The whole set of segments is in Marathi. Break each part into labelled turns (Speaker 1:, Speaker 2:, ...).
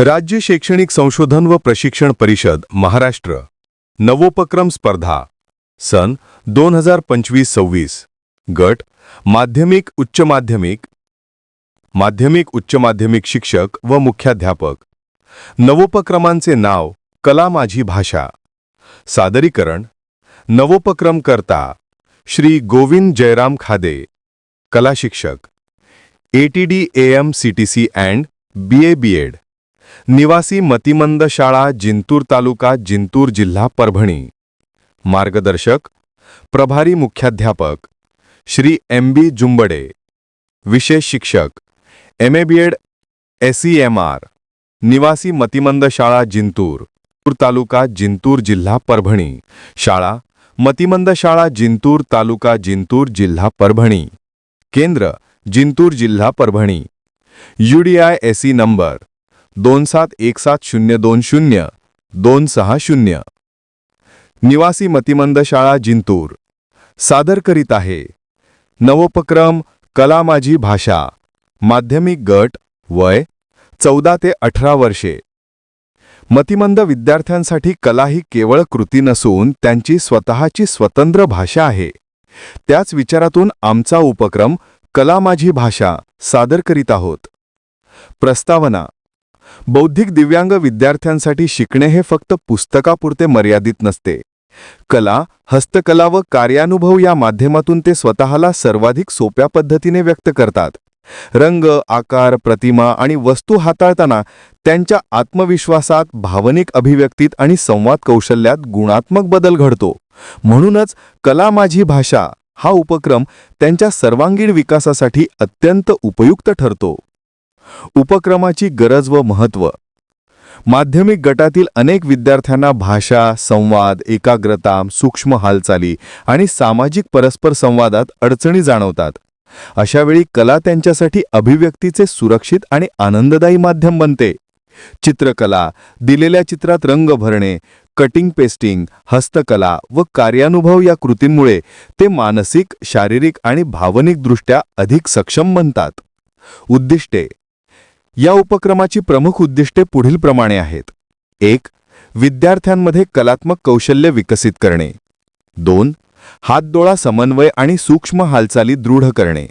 Speaker 1: राज्य शैक्षणिक संशोधन व प्रशिक्षण परिषद, महाराष्ट्र. नवोपक्रम स्पर्धा. सन, दोन हज़ार पंचवीस सव्वीस. गट, माध्यमिक, उच्च माध्यमिक. माध्यमिक, उच्च माध्यमिक शिक्षक व मुख्याध्यापक. नवोपक्रमांचे नाव, कला माझी भाषा. सादरीकरण. नवोपक्रम करता, श्री गोविंद जयराम खादे. कला शिक्षक. ATD AM CTC and B A B Ed. निवासी मतिमंद शाळा जिंतूर तालुका जिंतूर जिल्हा परभणी. मार्गदर्शक, प्रभारी मुख्याध्यापक, श्री एम बी जुंबडे. विशेष शिक्षक, M A B Ed, S E M R. निवासी मतिमंद जिंतूर जिंतूर तालुका जिंतूर जिल्हा परभणी. शाळा, मतिमंद शाळा जिंतूर तालुका जिंतूर जिल्हा परभणी. केंद्र, जिंतूर जिल्हा परभणी. यूडीआय एसी नंबर दोन सात एक सात शून्य दोन शून्य. दोन सहा शून्य. निवासी मतिमंद शाळा जिंतूर. सादर करीत आहे. नवोपक्रम कला माझी भाषा. माध्यमिक गट वय चौदा ते अठरा वर्षे. मतिमंद विद्यार्थ्यांसाठी कला ही केवळ कृती नसून त्यांची स्वतःची स्वतंत्र भाषा आहे. त्याच विचारातून आमचा उपक्रम कला माझी भाषा सादर करीत आहोत. प्रस्तावना बौद्धिक दिव्यांग विद्यार्थ्यांसाठी शिकणे हे फक्त पुस्तकापुरते मर्यादित नसते. कला हस्तकला व कार्यानुभव या माध्यमातून ते स्वतःला सर्वाधिक सोप्या पद्धतीने व्यक्त करतात. रंग आकार प्रतिमा आणि वस्तू हाताळताना त्यांच्या आत्मविश्वासात भावनिक अभिव्यक्तीत आणि संवाद कौशल्यात गुणात्मक बदल घडतो. म्हणूनच कला माझी भाषा हा उपक्रम त्यांच्या सर्वांगीण विकासासाठी अत्यंत उपयुक्त ठरतो. उपक्रमाची गरज व महत्त्व माध्यमिक गटातील अनेक विद्यार्थ्यांना भाषा संवाद एकाग्रता सूक्ष्म हालचाली आणि सामाजिक परस्पर संवादात अडचणी जाणवतात. अशावेळी कला त्यांच्यासाठी अभिव्यक्तीचे सुरक्षित आणि आनंददायी माध्यम बनते. चित्रकला दिलेल्या चित्रात रंग भरणे कटिंग पेस्टिंग हस्तकला व कार्यानुभव या कृतींमुळे ते मानसिक शारीरिक आणि भावनिकदृष्ट्या अधिक सक्षम बनतात. उद्दिष्टे या उपक्रमाची प्रमुख उद्दिष्टे पुढीलप्रमाणे आहेत. एक विद्यार्थ्यांमध्ये कलात्मक कौशल्य विकसित करणे. दोन हातडोळा समन्वय आणि सूक्ष्म हालचाली दृढ करणे.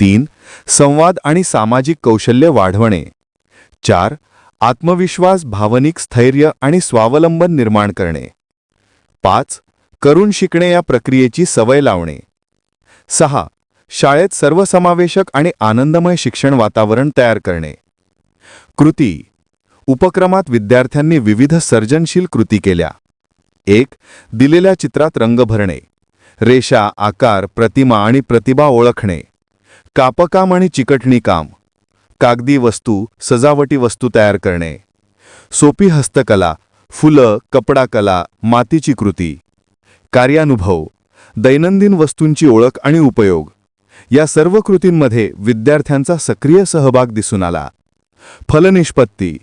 Speaker 1: तीन संवाद आणि सामाजिक कौशल्य वाढवणे. चार आत्मविश्वास भावनिक स्थैर्य आणि स्वावलंबन निर्माण करणे. पाच करून शिकणे या प्रक्रियेची सवय लावणे. सहा शाळेत सर्वसमावेशक आणि आनंदमय शिक्षण वातावरण तयार करणे. कृती. उपक्रमात विद्यार्थ्यांनी विविध सर्जनशील कृती केल्या. एक दिलेल्या चित्रात रंग भरणे. रेषा आकार प्रतिमा आणि प्रतिभा ओळखणे. कापकाम आणि चिकटणी काम. कागदी वस्तू सजावटी वस्तू तयार करणे. सोपी हस्तकला फुलं कपडाकला मातीची कृती. कार्यानुभव. दैनंदिन वस्तूंची ओळख आणि उपयोग. या सर्व कृतींमध्ये विद्यार्थ्यांचा सक्रिय सहभाग दिसून आला. फलनिष्पत्ती.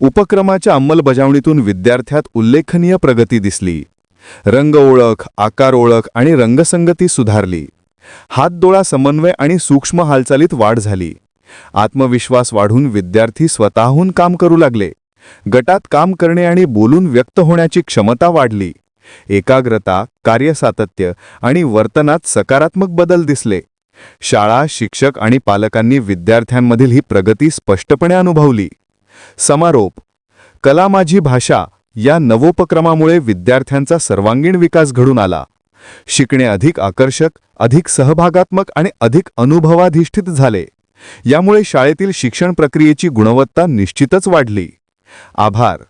Speaker 1: उपक्रमाच्या अंमलबजावणीतून विद्यार्थ्यात उल्लेखनीय प्रगती दिसली. रंग ओळख आकार ओळख आणि रंगसंगती सुधारली. हातडोळा समन्वय आणि सूक्ष्म हालचालीत वाढ झाली. आत्मविश्वास वाढून विद्यार्थी स्वतःहून काम करू लागले. गटात काम करणे आणि बोलून व्यक्त होण्याची क्षमता वाढली. एकाग्रता कार्यसातत्य आणि वर्तनात सकारात्मक बदल दिसले. शाळा शिक्षक आणि पालकांनी विद्यार्थ्यांमधील ही प्रगती स्पष्टपणे अनुभवली. समारोप. कला माझी भाषा या नवोपक्रमामुळे विद्यार्थ्यांचा सर्वांगीण विकास घडून आला. शिकणे अधिक आकर्षक अधिक सहभागात्मक आणि अधिक अनुभवाधिष्ठित झाले. यामुळे शाळेतील शिक्षण प्रक्रियेची गुणवत्ता निश्चितच वाढली. आभार.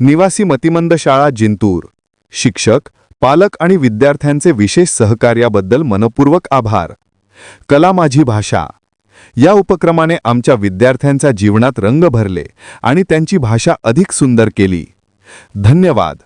Speaker 1: निवासी मतिमंद शाळा जिंतूर. शिक्षक पालक आणि विद्यार्थ्यांचे विशेष सहकार्याबद्दल मनपूर्वक आभार. कला माझी भाषा. या उपक्रमाने आमच्या विद्यार्थ्यांच्या जीवनात रंग भरले आणि त्यांची भाषा अधिक सुंदर केली. धन्यवाद.